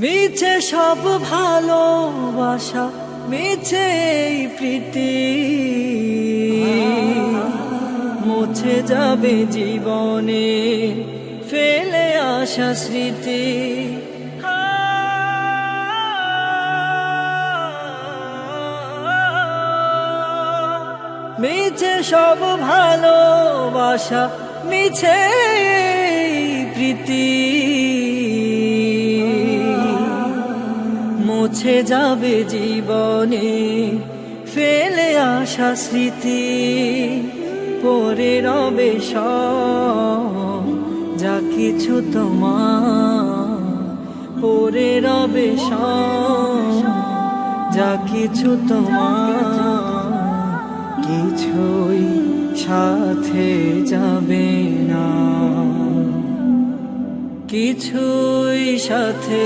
মিছে সব ভালোবাসা, মিছে প্রীতি। মুছে যাবে জীবনে ফেলে আসা স্মৃতি। মিছে সব ভালোবাসা, মিছে প্রীতি। মুছে যাবে জীবনে, ফেলে আসা স্মৃতি, পরে রবে যা কিছু তোমার, পরে রবে যা কিছু তোমার, কিছুই সাথে যাবে না। কিছুই সাথে